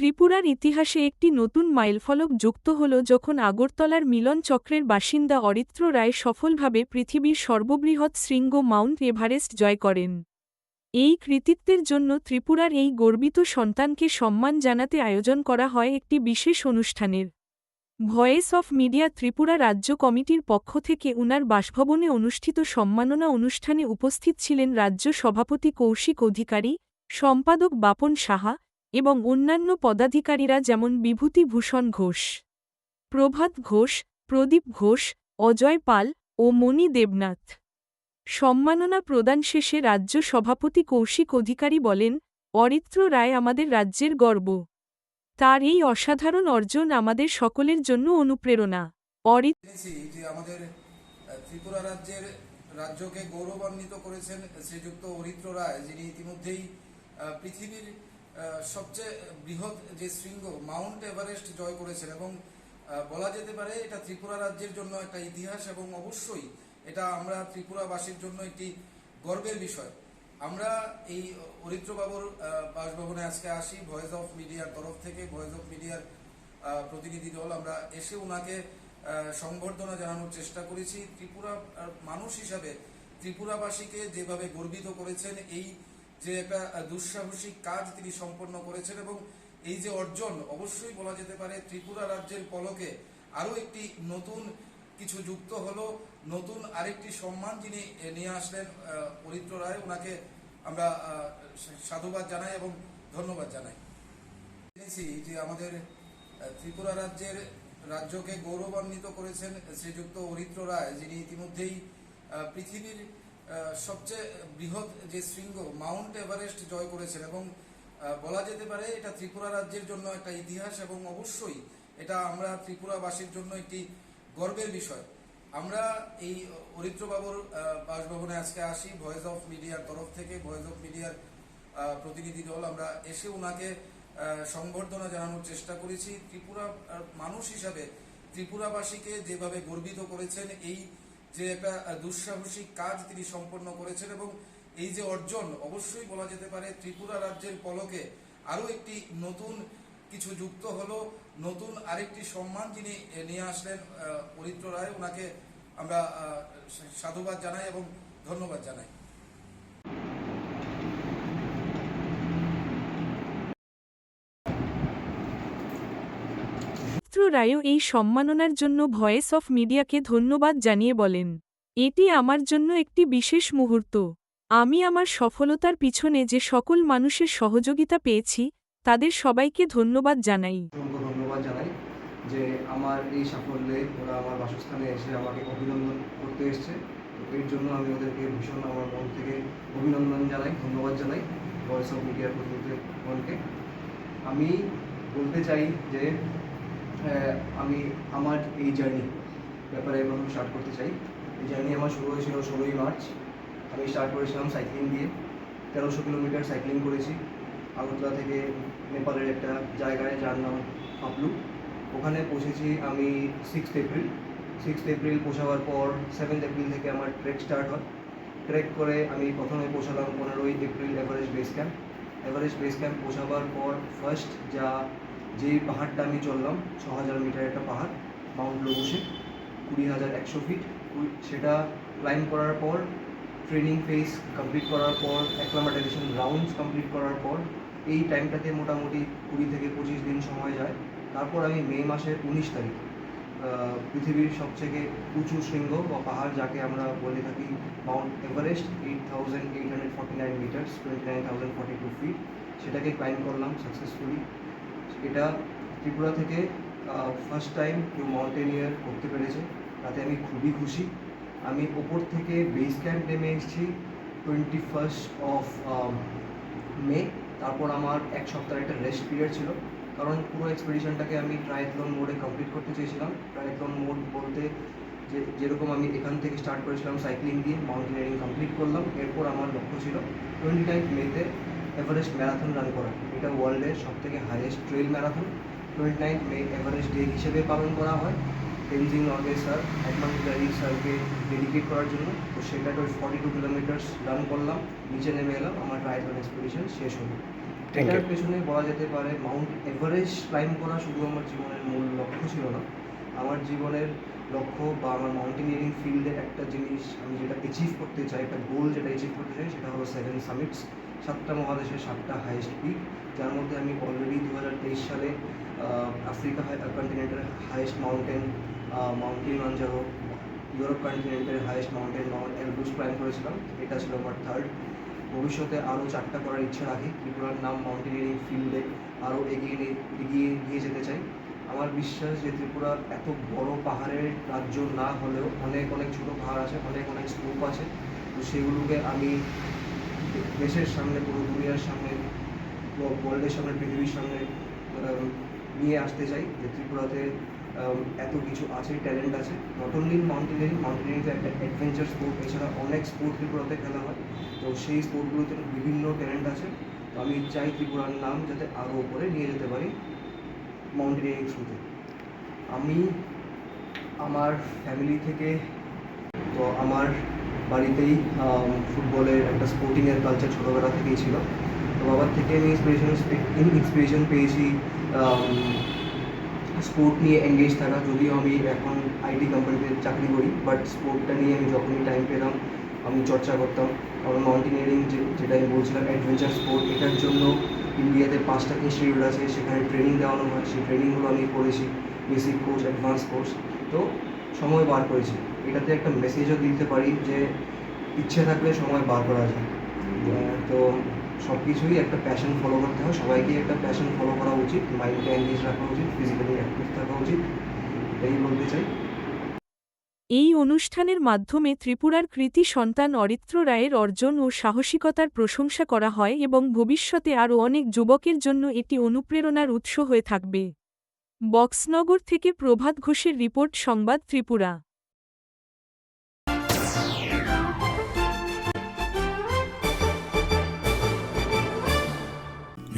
ত্রিপুরার ইতিহাসে একটি নতুন মাইলফলক যুক্ত হল যখন আগরতলার মিলন চক্রের বাসিন্দা অরিত্র রায় সফলভাবে পৃথিবীর সর্ববৃহৎ শৃঙ্গ মাউন্ট এভারেস্ট জয় করেন। এই কৃতিত্বের জন্য ত্রিপুরার এই গর্বিত সন্তানকে সম্মান জানাতে আয়োজন করা হয় একটি বিশেষ অনুষ্ঠানের। ভয়েস অফ মিডিয়া ত্রিপুরা রাজ্য কমিটির পক্ষ থেকে উনার বাসভবনে অনুষ্ঠিত সম্মাননা অনুষ্ঠানে উপস্থিত ছিলেন রাজ্য সভাপতি কৌশিক অধিকারী, সম্পাদক বাপন সাহা এবং অন্যান্য পদাধিকারীরা যেমন বিভূতিভূষণ ঘোষ, প্রভাত ঘোষ, প্রদীপ ঘোষ, অজয় পাল ও মণি দেবনাথ। সম্মাননা প্রদান শেষে রাজ্য সভাপতি কৌশিক অধিকারী বলেন, অরিত্র রায় আমাদের রাজ্যের গর্ব। তার এই অসাধারণ অর্জন আমাদের সকলের জন্য অনুপ্রেরণা। আমাদের ত্রিপুরা রাজ্যের রাজ্যকে গৌরবান্বিত করেছেন শ্রীযুক্ত অরিত্র রায়, যিনি ইতিমধ্যেই পৃথিবীর সবচেয়ে বৃহৎ যে শৃঙ্গ মাউন্ট এভারেস্ট জয় করেছেন এবং বলা যেতে পারে এটা ত্রিপুরা রাজ্যের জন্য একটা ইতিহাস এবং অবশ্যই এটা আমরা ত্রিপুরাবাসীর জন্য একটি গর্বের বিষয়। আমরা এই অরিত্র বাবুর আহ, বাসভবনে আজকে আসি ভয়েস অফ মিডিয়ার তরফ থেকে ভয়েস অফ মিডিয়ার প্রতিনিধি দল। আমরা এসে ওনাকে সংবর্ধনা জানানোর চেষ্টা করেছি। ত্রিপুরা মানুষ হিসাবে ত্রিপুরাবাসীকে যেভাবে গর্বিত করেছেন এই যে একটা দুঃসাহসিক কাজ তিনি সম্পন্ন করেছেন এবং এই যে অর্জন, অবশ্যই বলা যেতে পারে ত্রিপুরা রাজ্যের পলকে আরও একটি নতুন কিছু যুক্ত হলো, নতুন আরেকটি সম্মান যিনি নিয়ে আসলেন পরিত্র রায়, ওনাকে আমরা সাধুবাদ জানাই এবং ধন্যবাদ জানাই। জেনেছি যে আমাদের ত্রিপুরা রাজ্যের রাজ্যকে গৌরবান্বিত করেছেন শ্রীযুক্ত অরিত্র রায়, যিনি ইতিমধ্যেই পৃথিবীর সবচেয়ে বৃহৎ যে শৃঙ্গ মাউন্ট এভারেস্ট জয় করেছেন এবং বলা যেতে পারে এটা ত্রিপুরা রাজ্যের জন্য একটা ইতিহাস এবং অবশ্যই এটা আমরা ত্রিপুরাবাসীর জন্য একটি গর্বের বিষয়। আমরা এই অরিত্র বাবুর আহ, বাসভবনে আজকে আসি ভয়েস অফ মিডিয়ার তরফ থেকে ভয়েস অফ মিডিয়ার প্রতিনিধি দল। আমরা এসে ওনাকে সংবর্ধনা জানানোর চেষ্টা করেছি। ত্রিপুরা মানুষ হিসাবে ত্রিপুরাবাসীকে যেভাবে গর্বিত করেছেন এই যে একটা দুঃসাহসিক কাজ তিনি সম্পন্ন করেছেন এবং এই যে অর্জন, অবশ্যই বলা যেতে পারে ত্রিপুরা রাজ্যের পলকে আরও একটি নতুন কিছু যুক্ত হলো, নতুন আরেকটি সম্মান যিনি নিয়ে আসলেন অরিত্র রায়। ওনাকে আমরা সাধুবাদ জানাই এবং ধন্যবাদ জানাই। রায়ও এই সম্মাননার জন্য ভয়েস অফ মিডিয়াকে ধন্যবাদ জানিয়ে বলেন, এটি আমার জন্য একটি বিশেষ মুহূর্ত। আমি আমার সফলতার পিছনে যে সকল মানুষের সহযোগিতা পেয়েছি, তাদের সবাইকে ধন্যবাদ জানাই। ধন্যবাদ জানাই যে আমার এই সাফল্যে ওরা আমার বাসস্থানে এসে আমাকে অভিনন্দন করতে এসছে। এর জন্য আমি ওদেরকে ভীষণ আমার মন থেকে অভিনন্দন জানাই, ধন্যবাদ জানাই ভয়েস অফ মিডিয়ার প্রতিনিধিগণকে আমি বলতে চাই যে আমি আমার এই জার্নি ব্যাপারে প্রথম স্টার্ট করতে চাই। এই জার্নি আমার শুরু হয়েছিল ষোলোই মার্চ। আমি স্টার্ট করেছিলাম সাইক্লিং দিয়ে। তেরোশো কিলোমিটার সাইক্লিং করেছি। আগরতলা থেকে নেপালের একটা জায়গায়, যার নাম পাপলু ওখানে পৌঁছেছি আমি সিক্সথ এপ্রিল সিক্সথ এপ্রিল পৌঁছাবার পর সেভেন্থ এপ্রিল থেকে আমার ট্রেক স্টার্ট হয়। ট্রেক করে আমি প্রথমে পৌঁছালাম পনেরোই April Everest base camp Everest base camp পৌঁছাবার পর ফার্স্ট যা যেই পাহাড়টা আমি চললাম, ছ হাজার মিটার একটা পাহাড়, মাউন্ট লোবুসে কুড়ি হাজার একশো ফিট। সেটা ক্লাইম্ব করার পর, ট্রেনিং ফেজ কমপ্লিট করার পর অ্যাক্লামাটাইজেশন রাউন্ডস কমপ্লিট করার পর, এই টাইমটাতে মোটামুটি কুড়ি থেকে পঁচিশ দিন সময় যায়। তারপর আমি মে মাসের উনিশ তারিখ পৃথিবীর সবথেকে উঁচু শৃঙ্গ বা পাহাড় যাকে আমরা বলে থাকি Mount Everest eight thousand eight hundred forty nine meters twenty nine thousand forty two feet সেটাকে ক্লাইম করলাম সাকসেসফুলি এটা ত্রিপুরা থেকে ফার্স্ট টাইম কেউ মাউন্টেনিয়ার করতে পেরেছে। তাতে আমি খুবই খুশি। আমি ওপর থেকে বেস ক্যাম্প নেমে এসেছি টোয়েন্টি ফার্স্ট অফ মে তারপর আমার এক সপ্তাহের একটা রেস্ট পিরিয়ড ছিল। কারণ পুরো এক্সপিডিশনটাকে আমি ট্রায়াথলন মোডে কমপ্লিট করতে চেয়েছিলাম। ট্রায়াথলন মোড বলতে যে, যেরকম আমি এখান থেকে স্টার্ট করেছিলাম সাইক্লিং দিয়ে মাউন্টেনিয়ারিং কমপ্লিট করলাম। এরপর আমার লক্ষ্য ছিল টোয়েন্টি নাইন মেতে এভারেস্ট ম্যারাথন রান করা। এটা ওয়ার্ল্ডের সব থেকে highest trail marathon twenty nine May Everest day হিসেবে পালন করা হয়। তেনজিং নর্গে স্যার একমান হিলারি স্যারকে ডেডিকেট করার জন্য। তো সেটা তো ফর্টি টু কিলোমিটার্স রান করলাম। নিচে নেমে এলাম। আমার ট্রায়াথলন এক্সপিডিশন শেষ হলো। এটার পেছনে বলা যেতে পারে মাউন্ট এভারেস্ট ক্লাইম্ব করা শুধু আমার জীবনের মূল লক্ষ্য ছিল না। আমার জীবনের লক্ষ্য বা আমার মাউন্টেনিয়ারিং ফিল্ডে একটা জিনিস আমি যেটা অ্যাচিভ করতে চাই, একটা গোল যেটা অ্যাচিভ করতে চাই, সেটা হলো সেভেন সামিটস সাতটা মহাদেশের সাতটা হাইয়েস্ট পিক যার মধ্যে আমি অলরেডি দু হাজার তেইশ সালে আফ্রিকা কন্টিনেন্টের হাইয়েস্ট মাউন্টেন মাউন্টেন মাঞ্জারো Europe কন্টিনেন্টের highest mountain Mount Elbrus climb করেছিলাম, এটা ছিল আমার থার্ড ভবিষ্যতে আরও চারটা করার ইচ্ছা রাখি, ত্রিপুরার নাম মাউন্টেনিয়ারিং ফিল্ডে আরও এগিয়ে এগিয়ে নিয়ে যেতে চাই। আমার বিশ্বাস যে ত্রিপুরা এত বড় পাহাড়ের রাজ্য না হলেও অনেক অনেক ছোটো পাহাড় আছে, অনেক অনেক স্কোপ আছে। তো সেগুলোকে আমি দেশের সামনে, পুরো দুনিয়ার সামনে ওয়ার্ল্ডের সামনে, পৃথিবীর সামনে নিয়ে আসতে চাই যে ত্রিপুরাতে এত কিছু আছে ট্যালেন্ট আছে। নট অনলি মাউন্টেনিয়ারিং মাউন্টেনিয়ারিং তো একটা অ্যাডভেঞ্চার স্পোর্ট এছাড়া অনেক স্পোর্ট ত্রিপুরাতে খেলা হয়। তো সেই স্পোর্টগুলোতে বিভিন্ন ট্যালেন্ট আছে। তো আমি চাই ত্রিপুরার নাম যাতে আরও উপরে নিয়ে যেতে পারি। মাউন্টেনিয়ারিং থ্রুতে আমি আমার ফ্যামিলি থেকে তো আমার বাড়িতেই ফুটবলের একটা স্পোর্টিংয়ের কালচার ছোটোবেলা থেকেই ছিল। তো বাবার থেকে আমি ইন্সপিরেশন ইন্সপিরেশন পেয়েছি স্পোর্ট নিয়ে এঙ্গেজ থাকা। যদিও আমি এখন আইটি কোম্পানিতে চাকরি করি বাট স্পোর্টটা নিয়ে আমি যখনই টাইম পেলাম আমি চর্চা করতাম। কারণ মাউন্টেনিয়ারিং যেটা আমি বলছিলাম অ্যাডভেঞ্চার স্পোর্ট এটার জন্য ইন্ডিয়াতে পাঁচটা ইনস্টিটিউট আছে, সেখানে ট্রেনিং দেওয়ানো হয়। সেই ট্রেনিংগুলো আমি করেছি বেসিক কোর্স অ্যাডভান্স কোর্স তো সময় বার করেছি। এটাতে একটা মেসেজও দিতে পারি যে ইচ্ছে থাকলে সময় বার করা যায়। তো সব কিছুই একটা প্যাশন ফলো করতে হয়। সবাইকেই একটা প্যাশন ফলো করা উচিত। মাইন্ডকে এঙ্গেজ রাখা উচিত ফিজিক্যালি অ্যাক্টিভ থাকা উচিত। এই বলতে চাই। এই অনুষ্ঠানের মাধ্যমে ত্রিপুরার কৃতি সন্তান অরিত্র রায়ের অর্জন ও সাহসিকতার প্রশংসা করা হয় এবং ভবিষ্যতে আরও অনেক যুবকের জন্য এটি অনুপ্রেরণার উৎস হয়ে থাকবে। বক্সনগর থেকে প্রভাত ঘোষের রিপোর্ট, সংবাদ ত্রিপুরা।